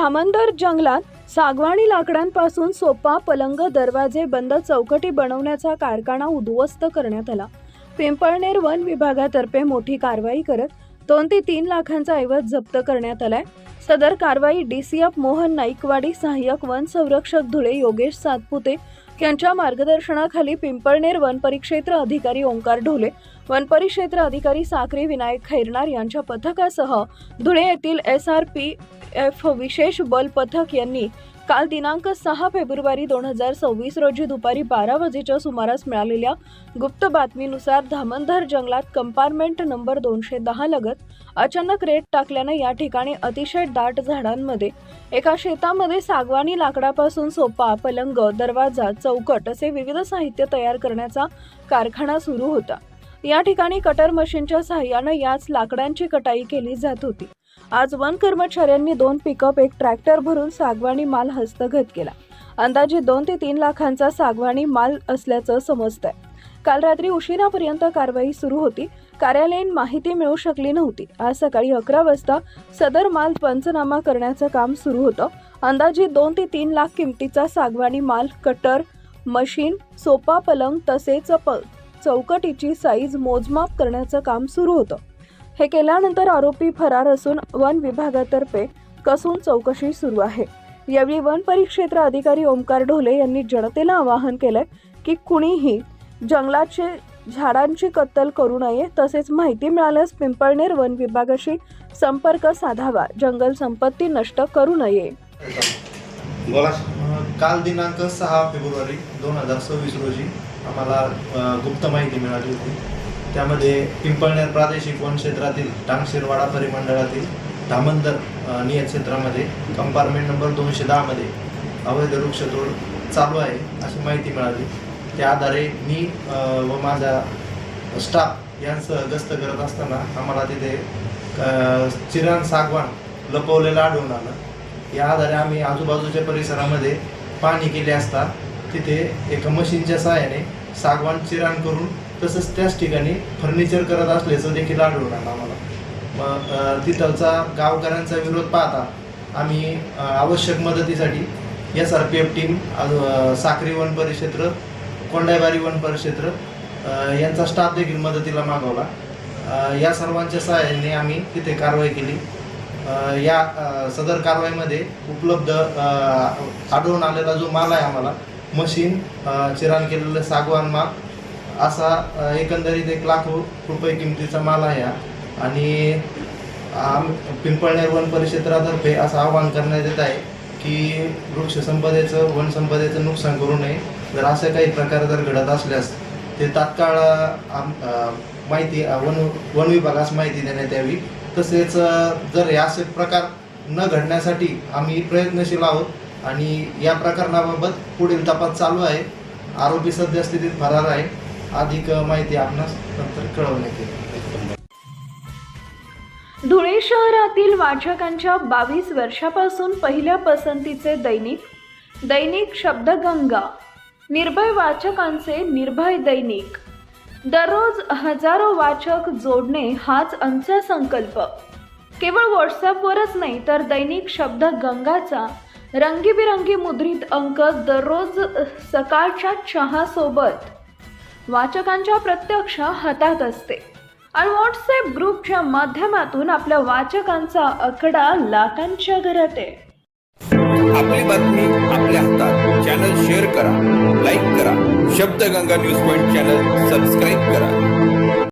धामंदर जंगलात सागवानी लाकडांपासून सोपा पलंग दरवाजे बंद चौकटी बनवण्याचा कारखाना उद्ध्वस्त करण्यात आला. पिंपळनेर वन विभागातर्फे मोठी कारवाई करत दोन ते तीन लाखांचा ऐवज जप्त करण्यात आलाय. सदर कारवाई डीसीएफ मोहन नाईकवाडी सहाय्यक वन संरक्षक धुळे योगेश सातपुते यांच्या मार्गदर्शनाखाली पिंपळनेर वन परिक्षेत्र अधिकारी ओंकार ढोले वन परिक्षेत्र अधिकारी साखरे विनायक खैरनार यांच्या पथकासह धुळे येथील एस आर पी एफ विशेष बल पथक यांनी काल दिनांक सहा फेब्रुवारी दोन हजार सव्वीस रोजी दुपारी बारा वाजेच्या सुमारास मिळालेल्या गुप्त बातमीनुसार धामंधर जंगलात कंपार्टमेंट नंबर दोनशे दहा लगत अचानक रेट टाकल्यानं या ठिकाणी अतिशय दाट झाडांमध्ये एका शेतामध्ये सागवानी लाकडापासून सोपा पलंग दरवाजा चौकट असे विविध साहित्य तयार करण्याचा कारखाना सुरू होता. या ठिकाणी कटर मशीनच्या सहाय्यानं याच लाकडांची कटाई केली जात होती. आज वन कर्मचाऱ्यांनी दोन पिकअप एक ट्रॅक्टर भरून सागवानी माल हस्तगत केला. अंदाजे दोन ते तीन लाखांचा सागवानी माल असल्याचं समजतंय. काल रात्री उशिरापर्यंत कारवाई सुरू होती. कार्यालयीन माहिती मिळू शकली नव्हती. आज सकाळी अकरा वाजता सदर माल पंचनामा करण्याचं काम सुरू होतं. अंदाजे दोन ते तीन लाख किमतीचा सागवानी माल कटर मशीन सोपा पलंग तसेच चौकटीची साईज मोजमाप करण्याचं काम सुरू होतं. हे केल्यानंतर आरोपी फरार असून वन विभागातर्फे कसून चौकशी सुरू आहे. यावेळी वन परिक्षेत्र अधिकारी ओमकार ढोले यांनी जनतेला आवाहन केलंय की कुणीही जंगलाचे झाडांची कत्तल करू नये तसेच माहिती मिळाल्यास पिंपळनेर वन विभागाशी संपर्क साधावा जंगल संपत्ती नष्ट करू नये. बोला. काल दिनांक सहा फेब्रुवारी दोन हजार सव्वीस रोजी आम्हाला गुप्त माहिती मिळाली होती. त्यामध्ये पिंपळनेर प्रादेशिक वन क्षेत्रातील टांगशिरवाडा परिमंडळातील धामंदर नियत क्षेत्रामध्ये कंपार्टमेंट नंबर दोनशे दहामध्ये अवैध वृक्षतोड चालू आहे अशी माहिती मिळाली. त्या आधारे मी व माझा स्टाफ यांसह गस्त करत असताना आम्हाला तिथे चिरण सागवान लपवलेलं आढळून आलं. या आधारे आम्ही आजूबाजूच्या परिसरामध्ये पाहणी केली असता तिथे एका मशीनच्या सहाय्याने सागवान चिराण करून तसंच त्याच ठिकाणी फर्निचर करत असल्याचं देखील आढळून आलं आम्हाला. मग तिथलचा गावकऱ्यांचा विरोध पाहता आम्ही आवश्यक मदतीसाठी S R P F team Sakhri Sakri one परिक्षेत्र कोंडाईबारी वन परिक्षेत्र यांचा स्टाफ देखील मदतीला मागवला. या सर्वांच्या सहाय्याने आम्ही तिथे कारवाई केली. या सदर कारवाईमध्ये उपलब्ध आढळून आलेला जो माल आहे आम्हाला मशीन चिरान चिराण केलेलं सागवान माल असा एकंदरीत एक लाख रुपये किमतीचा माल आहे आणि आम पिंपळनेर वन परिक्षेत्रातर्फे असं आवाहन करण्यात येत आहे की वृक्षसंपदेचं वनसंपदेचं नुकसान करू नये. जर असे काही प्रकार जर घडत असल्यास ते तात्काळ आम माहिती वन वन विभागास माहिती देण्यात यावी. तसेच जर हे असे प्रकार न घडण्यासाठी आम्ही प्रयत्नशील आहोत आणि या प्रकरणाबाबत पुढील तपास चालू आहे. आरोपी सद्यस्थितीत फरार आहे. अधिक माहिती आपणास नंतर कळवण्यात येईल. धुळे शहरातील वाचकांच्या बावीस वर्षापासून पहिल्या पसंतीचे दैनिक दैनिक शब्दगंगा. निर्भय वाचकांचे निर्भय दैनिक. दररोज हजारो वाचक जोडणे हाच आमचा संकल्प. केवळ व्हॉट्सअपवरच नाही तर दैनिक शब्दगंगाचा रंगीबिरंगी मुद्रित अंक दररोज सकाळच्या चहासोबत. वाचकांच्या प्रत्यक्ष हातात असते. आणि व्हॉट्सअप ग्रुपच्या माध्यमातून आपल्या वाचकांचा आकडा लाखांच्या घरात आहे. आपली बातमी आपल्या हातात. चॅनल शेअर करा लाईक करा. Shabdganga news point channel subscribe करा.